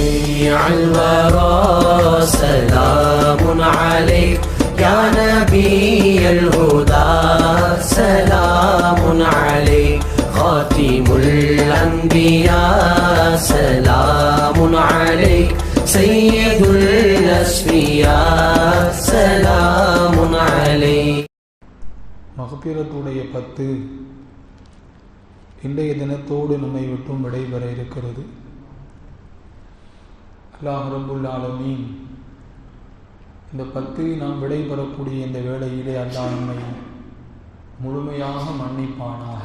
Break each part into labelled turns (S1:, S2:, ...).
S1: شفيع الورى سلام عليك يا نبي الهدى سلام عليك خاتم الأنبياء سلام عليك سيد الأسفياء سلام عليك
S2: மகப்பிரத்துடைய பத்து இன்றைய தினத்தோடு நம்மை விட்டும் விடைபெற இருக்கிறது அல்லாஹ் ரபுல் ஆலமீன். இந்த பத்து நாம் விடைபெறக்கூடிய இந்த வேளையிலே அல்லா நம்மை முழுமையாக மன்னிப்பானாக.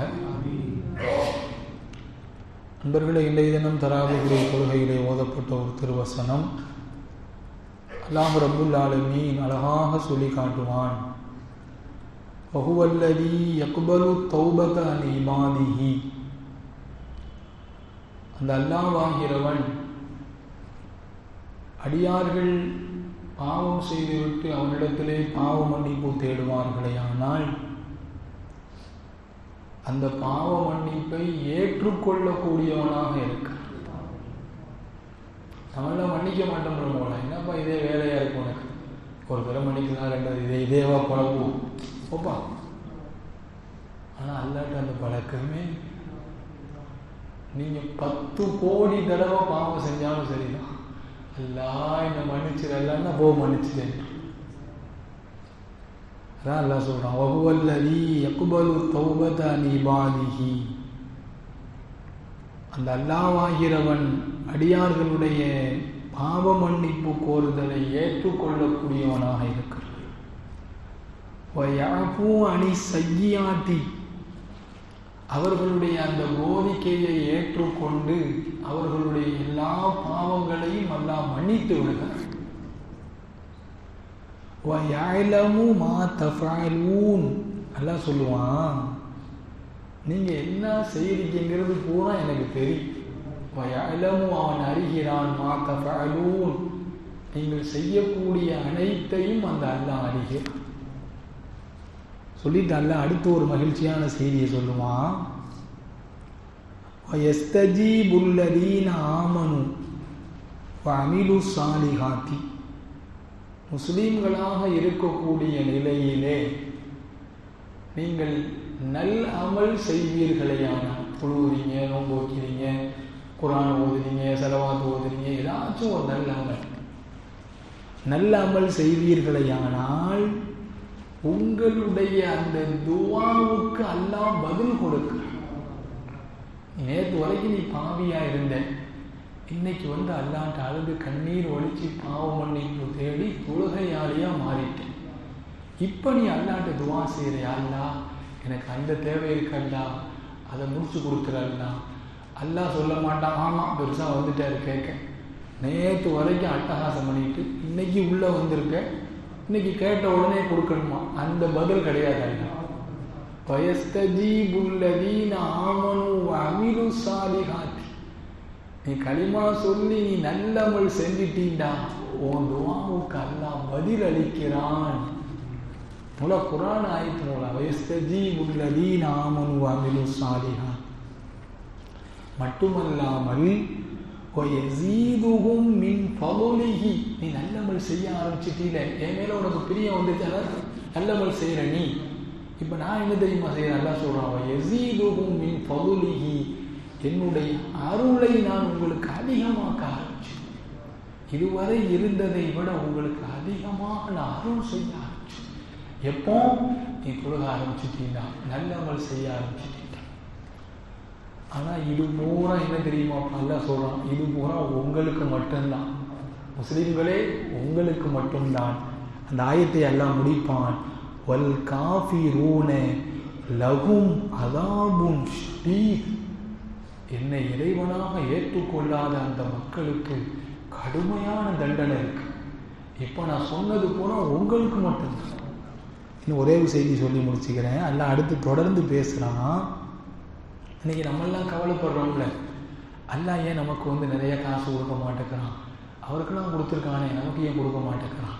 S2: நண்பர்களே இன்றைய தினம் தராபுடைய கொள்கையிலே ஓதப்பட்ட ஒரு திருவசனம். அல்லாஹ் ரபுல் ஆலமீன் அழகாக சொல்லி காட்டுவான். பகுவல்லதி யக்பலு தௌபக அன் இமாதிஹி அந்த வாங்கிறவன் அடியார்கள் பாவம் செய்துவிட்டு அவனிடத்திலே பாவ மன்னிப்பு தேடுவார்களேயானால் அந்த பாவ மன்னிப்பை ஏற்றுக்கொள்ளக்கூடியவனாக இருக்க நம்மளாம் மன்னிக்க மாட்டோம் போல என்னப்பா இதே வேலையா இருக்கும் உனக்கு? ஒரு தடவை மன்னிக்கலாம் ரெண்டாவது இதே இதேவா பழகும் ஓப்பா ஆனால் அல்லாட்ட அந்த பழக்கமே நீங்கள் பத்து கோடி தடவை பாவம் செஞ்சாலும் சரிதான். அல்லா என்னை மன்னிச்சிடலன்னா போ மன்னிச்சிட்டேன் அதான் அல்லா சொல்கிறான் வகுவல்லதி யக்குபலு தௌபத நிபாதிஹி அந்த அல்லாவாகிறவன் அடியார்களுடைய பாவ மன்னிப்பு கோருதலை ஏற்றுக்கொள்ளக்கூடியவனாக இருக்கிறான். வயாபூ அணி சையாட்டி அவர்களுடைய அந்த கோரிக்கையை ஏற்றுக்கொண்டு அவர்களுடைய எல்லா பாவங்களையும் எல்லாம் மன்னித்து விடுகிறார் மா எல்லாம் சொல்லுவான். நீங்க என்ன செய்கிறீங்கிறது பூரா எனக்கு தெரியும். வயலமும் அவன் அறிகிறான் மா தஃபாலூன். நீங்கள் செய்யக்கூடிய அனைத்தையும் அந்த அல்லாஹ் அறிகிறான். சொல்லிட்டால அடுத்து ஒரு மகிழ்ச்சியான செய்தியை சொல்லுவான். புல்லதீன ஆமனு அமிலு சாலிஹாத்தி. முஸ்லீம்களாக இருக்கக்கூடிய நிலையிலே நீங்கள் நல் அமல் செய்வீர்களையானால் புழுவுறீங்க நோன்பு வைக்கிறீங்க குரான் ஓதுறீங்க செலவாத்து ஓதுறீங்க ஏதாச்சும் ஒரு நல்ல அமல். நல்ல அமல் செய்வீர்களையானால் உங்களுடைய அந்த துவாவுக்கு எல்லாம் பதில் கொடுக்க நேற்று வரைக்கும் நீ பாவியா இருந்த இன்னைக்கு வந்து அல்லாட்ட அழுது கண்ணீர் ஒழிச்சு பாவம் மன்னிப்பு தேடி தொழுகையாளியா மாறிட்டேன். இப்போ நீ அல்லாட்ட துவா செய்கிறியா அல்லா? எனக்கு அந்த தேவை இருக்கல்லா அதை முடிச்சு கொடுத்துறல்லா அல்லா. சொல்ல மாட்டான் ஆமாம் பெருசாக வந்துட்டாரு கேட்க. நேற்று வரைக்கும் அட்டகாசம் பண்ணிட்டு இன்னைக்கு உள்ளே வந்திருக்க இன்னைக்கு கேட்ட உடனே கொடுக்கணுமா? அந்த பதில் கிடையாது ஐயா பயஸ்தஜீபுல்லதீன ஆமனு அமிரு சாலிஹாத்தி நீ களிமா சொல்லி நீ நல்லமல் செஞ்சிட்டீண்டா. உன் துவாவுக்கு அல்லா பதில் அளிக்கிறான். முல குரான் ஆயிட்டு மூல வயஸ்தஜீபுல்லதீன ஆமனு அமிலு சாலிஹாத். மட்டுமல்லாமல் ஒயசீதுகும் மின் பகுலிகி நீ நல்லமல் செய்ய ஆரம்பிச்சிட்டீல. என் மேல உனக்கு பிரியம் வந்துச்சால நல்லமல் செய்கிற நீ. இப்போ நான் என்ன தெரியுமா செய்ய நல்லா சொல்கிறான் ஒயசீதுகும் மின் பகுலிகி என்னுடைய அருளை நான் உங்களுக்கு அதிகமாக்க ஆரம்பிச்சேன் இதுவரை இருந்ததை விட உங்களுக்கு அதிகமாக நான் அருள் செய்ய ஆரம்பிச்சேன் எப்போ? நீ கொடுக்க ஆரம்பிச்சிட்டீங்கன்னா நல்லமல் செய்ய ஆரம்பிச்சிட்டீங்க ஆனால் இது பூரா என்ன தெரியுமா? நல்லா சொல்கிறான் இது பூரா உங்களுக்கு மட்டும்தான். முஸ்லீம்களே உங்களுக்கு மட்டும்தான். அந்த ஆயத்தை எல்லாம் முடிப்பான். வல் காஃபி ரூனே லகும் அதாபும் ஷீத் என்னை இறைவனாக ஏற்றுக்கொள்ளாத அந்த மக்களுக்கு கடுமையான தண்டனை இருக்கு. இப்போ நான் சொன்னது போனால் உங்களுக்கு மட்டும்தான். இன்னும் ஒரே ஒரு செய்தி சொல்லி முடிச்சுக்கிறேன். எல்லாம் அடுத்து தொடர்ந்து பேசுகிறான் இன்னைக்கு நம்மெல்லாம் கவலைப்படுறோம்ல. அல்லாஹ் ஏன் நமக்கு வந்து நிறைய காசு கொடுக்க மாட்டேங்கிறான்? அவருக்கெல்லாம் கொடுத்துருக்கானே நமக்கு ஏன் கொடுக்க மாட்டேங்கிறான்?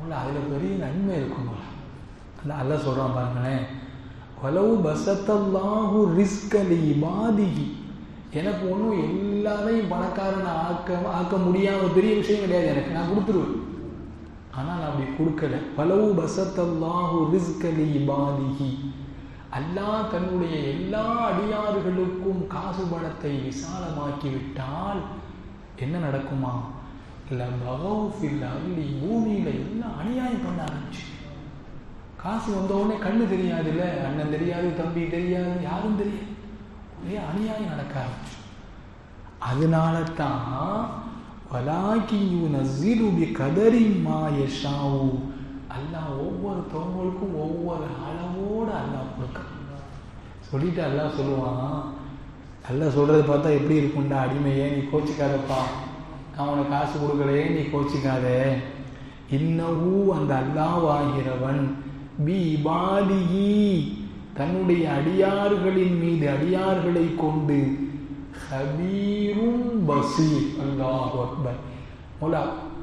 S2: உள்ள அதில் பெரிய நன்மை இருக்குங்களா அல்ல அல்ல சொல்கிறான் பாருங்களேன். வலவு பசத்தல்லாஹு ரிஸ்கலி பாதிகி எனக்கு ஒன்றும் எல்லாரையும் பணக்காரனை ஆக்க ஆக்க முடியாத பெரிய விஷயம் கிடையாது. எனக்கு நான் கொடுத்துருவேன். ஆனால் நான் அப்படி கொடுக்கல. பலவு பசத்தல்லாஹு ரிஸ்கலி பாதிகி அல்லாஹ் தன்னுடைய எல்லா அடியாறுகளுக்கும் காசு பணத்தை விசாலமாக்கி விட்டால் என்ன நடக்குமா? இல்லை பகவுஃபில் அருளி பூமியில் எல்லாம் அநியாயம் பண்ண ஆரம்பிச்சு. காசு வந்த உடனே கண்ணு தெரியாதுல்ல அண்ணன் தெரியாது தம்பி தெரியாது யாரும் தெரியாது. ஒரே அநியாயம் நடக்க ஆரம்பிச்சு. அதனால தான் வலாக்கி நசீருபி கதரி மாயஷாவும் அல்லாஹ் ஒவ்வொருத்தவங்களுக்கும் ஒவ்வொரு அளவோடு அல்லாஹ் கொடுக்க சொல்லிட்டு அல்லாஹ் சொல்லுவான் அல்லாஹ் சொல்றது பார்த்தா எப்படி இருக்கும்டா அடிமையே நீ கோச்சிக்காதப்பா. நான் உனக்கு காசு கொடுக்கலையே நீ கோச்சிக்காதே. இன்னவூ அந்த அல்லாவாகிறவன் பி பாதியி தன்னுடைய அடியார்களின் மீது அடியார்களை கொண்டு ஹபீரும் பசீர். அல்லாஹ் அக்பர். மொலா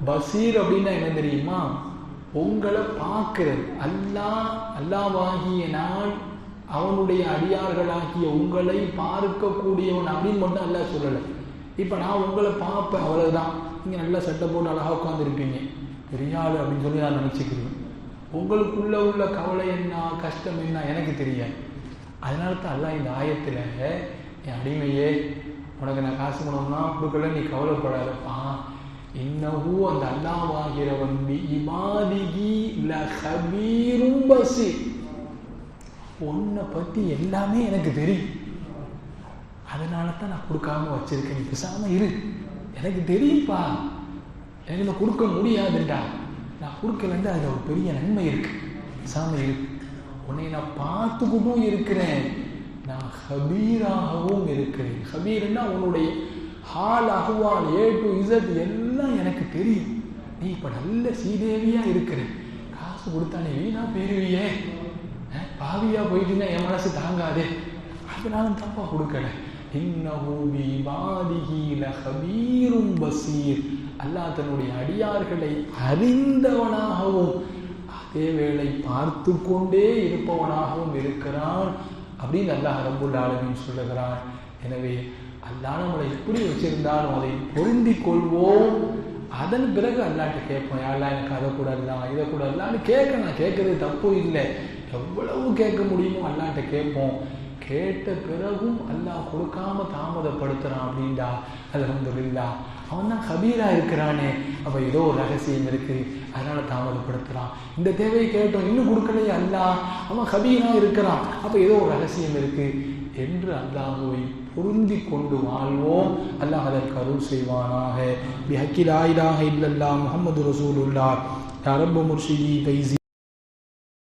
S2: பசீர் அப்படின்னா என்ன தெரியுமா? உங்களை பார்க்கிறது அல்லாஹ் அல்லாவாகிய நான் அவனுடைய அடியார்களாகிய உங்களை பார்க்கக்கூடியவன் அப்படின்னு மட்டும் அல்லா சொல்லலை. இப்போ நான் உங்களை பார்ப்பேன் அவ்வளவுதான். நீங்கள் நல்லா சட்டை போட்டு அழகாக உட்காந்துருப்பீங்க பெரிய ஆள் அப்படின்னு சொல்லி நான் நினச்சிக்கிறேன். உங்களுக்குள்ள உள்ள கவலை என்ன கஷ்டம் என்ன எனக்கு தெரியாது. அதனால தான் அல்லாஹ் இந்த ஆயத்தில் என் அடிமையே உனக்கு நான் காசு பண்ணோம்னா கொடுக்கல நீ கவலைப்படாதப்பா. இன்னஹூ அந்த அல்லாவாகிறவன் இமாதிகி இபாதிகி லஹபீரும் பசீர் உன்னை பற்றி எல்லாமே எனக்கு தெரியும் அதனால தான் நான் கொடுக்காம வச்சிருக்கேன் நீ பேசாம இரு எனக்கு தெரியும்ப்பா எனக்கு இதை கொடுக்க முடியாதுண்டா நான் கொடுக்கலன்னு அதில் ஒரு பெரிய நன்மை இருக்கு பேசாம இரு உன்னை நான் பார்த்துக்கிட்டும் இருக்கிறேன் நான் ஹபீராகவும் இருக்கிறேன் ஹபீர்னா உன்னுடைய ஹால் அஹ்வால் ஏ டு இசட் எல்லாம் எனக்கு தெரியும். நீ இப்போ நல்ல சீதேவியாக இருக்கிற. காசு கொடுத்தா நீ வீணா போயிருவியே. பாவியாக பாவியா போயிட்டீங்கன்னா என் மனசு தாங்காதே. அதனால தப்பா கொடுக்கல. இன்னஹு பசீர். அல்லாஹ் தன்னுடைய அடியார்களை அறிந்தவனாகவும் அதே வேளை பார்த்து கொண்டே இருப்பவனாகவும் இருக்கிறான் அப்படின்னு அல்லாஹ் ரப்புல் ஆலமீன் சொல்லுகிறான். எனவே அல்லா நம்மளை எப்படி வச்சிருந்தாலும் அதை பொருந்தி கொள்வோம் அதன் பிறகு அல்லாட்ட கேட்போம் யாரெல்லாம் எனக்கு அதை கூட இல்லாம் இதை கூட இல்லான்னு கேட்க நான் கேட்கறது தப்பு இல்லை. எவ்வளவு கேட்க முடியுமோ அல்லாட்ட கேட்போம். கேட்ட பிறகும் அல்லாஹ் கொடுக்காம தாமதப்படுத்துறான் அப்படின்டா அல்ஹம்துலில்லா. அவன் தான் கபீரா இருக்கிறானே. அப்ப ஏதோ ஒரு ரகசியம் இருக்கு. அதனால தாமதப்படுத்துறான். இந்த தேவையை கேட்டோம் இன்னும் கொடுக்கலையே அல்லாஹ். அவன் கபீரா இருக்கிறான். அப்ப ஏதோ ஒரு ரகசியம் இருக்கு என்று அல்லாஹுவை பொருந்தி கொண்டு வாழ்வோம். அல்லாஹ் அதற்கு அருள் செய்வானாக. பிஹக்கில் ஆயிலாக இல்லல்லா முகமது ரசூலுல்லா யா ரப்ப முர்ஷிதி தைசி